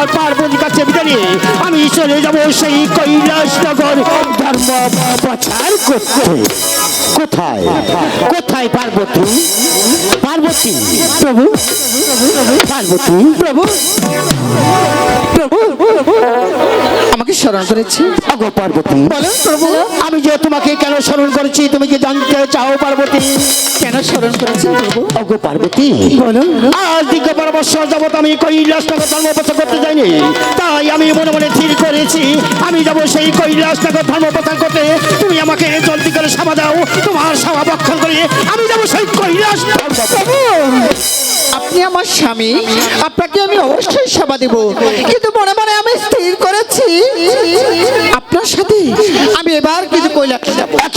আমার পার্বতী কাছে বিদায় আমি চলে যাব সেই কৈলাস নগর ধর্ম প্রচার করতে। কোথায়? কোথায় পার্বতী? পার্বতী, প্রভু। পার্বতী প্রভু প্রভু। আমাকে স্মরণ করেছি। অগো পার্বতী। বলেন প্রভু। আমি যে তোমাকে কেন স্মরণ করেছি তুমি কি জানতে চাও পার্বতী? কেন স্মরণ করেছি প্রভু? অগো পার্বতী। বলুন আজ দীর্ঘ পরামর্শ যাবত আমি কৈলাস নগর ধর্ম প্রচার করতে যাইনি। তাই আমি মনে মনে স্থির করেছি আমি যাব সেই কৈলাস নগর ধর্ম প্রচার করতে। তুমি আমাকে জলদি করে সেবা দাও তোমার সেবা বক্ষণ করে আমি যাব সেই কৈলাস আপনি আমার স্বামী আপনাকে আমি অবশ্যই সেবা দেব। কিন্তু মনে মনে আমি স্থির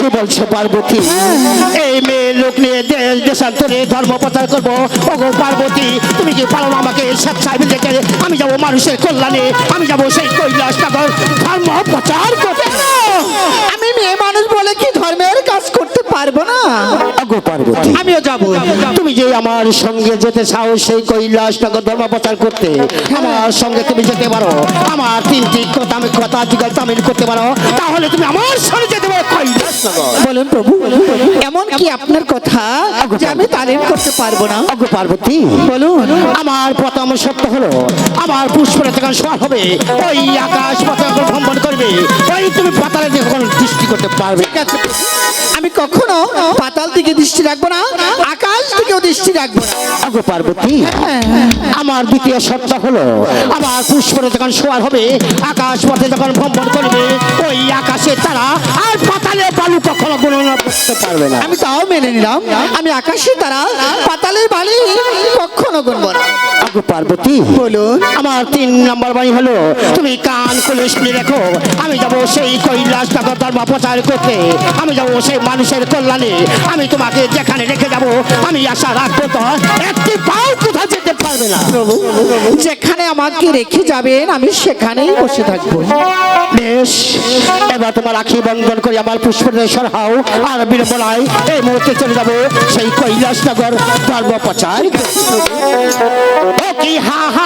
কি বলছো পার্বতী? এই মেয়ে লোক নিয়ে দেশ দেশান্তরে ধর্ম প্রচার করব। ওগো পার্বতী, তুমি কি পারো না আমাকে স্বেচ্ছায় দেখে আমি যাব মানুষের কল্যাণে, আমি যাব সেই কৈলাস ধর্ম প্রচার করতে আমি মেয়ে মানুষ বলে কি ধর্মের কাজ করতে পারব না? ওগো পার্বতী আমিও যাব। তুমি যে আমার সঙ্গে যেতে চাও সেই কৈলাস ধর্ম প্রচার করতে আমার সঙ্গে তুমি যেতে পারো। আমার তিনটি কথা আমি কথা জিজ্ঞাসা তামিল করতে পারো। তাহলে তুমি আমার সঙ্গে যেতে পারো কৈলাস নগর। বলেন প্রভু এমন কি আপনার কথা যে আমি তালিম করতে পারব না? ওগো পার্বতী বলুন। আমার প্রথম সত্য হলো আমার পুষ্পরে যখন সর হবে। ওই আকাশ পথে ভ্রমণ করবে। তুমি পাতালে যখন দৃষ্টি করতে পারবে ঠিক আছে। আমি কখনো পাতাল দিকে দৃষ্টি রাখব না। আকাশ দৃষ্টি রাখব না। ওগো পার্বতী আমার দ্বিতীয় সত্য হলো আমার পুষ্পরে যখন শোয়ার হবে আকাশ পথে যখন ভ্রমণ করবে ওই আকাশে তারা আর পাতালে বালু কখনো গণনা করতে পারবে না। আমি তাও মেনে নিলাম। আমি আকাশে তারা পাতালের বালি কখনো গুনবো না। পার্বতী বলুন। আমার তিন নম্বর বাড়ি হলো তুমি কান খুলে শুনে রেখো আমি যাব সেই কৈলাস নগর ধর্ম প্রচার করতে। আমি যাব সেই মানুষের কল্যাণে আমি তোমাকে যেখানে রেখে যাব আমি আশা তো? একটি পাও যেতে পারবে না। যেখানে আমাকে রেখে যাবেন আমি সেখানেই বসে থাকব। বেশ। এবার তোমার আখি বন্ধন করে আমার পুষ্পেশ্বর হাও আর বিড়ম্বনায় এই মুহূর্তে চলে যাব সেই কৈলাসনগর ধর্ম প্রচার কি? হা হা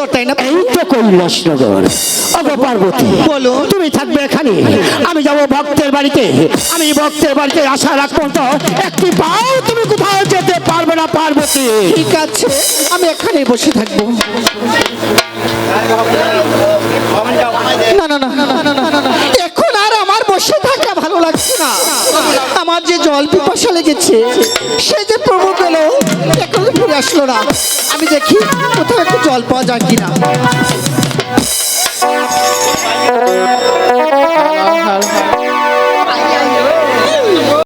সুন্দর তাই না? তো কৈলাস নগর। অগো পার্বতী বলুন। তুমি থাকবে এখানে। আমি যাব ভক্তের বাড়িতে। আমি ভক্তের বাড়িতে আসা রাখ পর্যন্ত একটি পাও তুমি কোথাও যেতে পারবে না পার্বতী। ঠিক আছে আমি এখানে বসে থাকব। না না না না, না, না, না, না। এখন আর আমার বসে থাকা ভালো লাগছে না। আমার যে জল পিপাসা লেগেছে সে যে প্রভু পেল এখন ফিরে আসলো না। আমি দেখি কোথাও একটু জল পাওয়া যায় কিনা।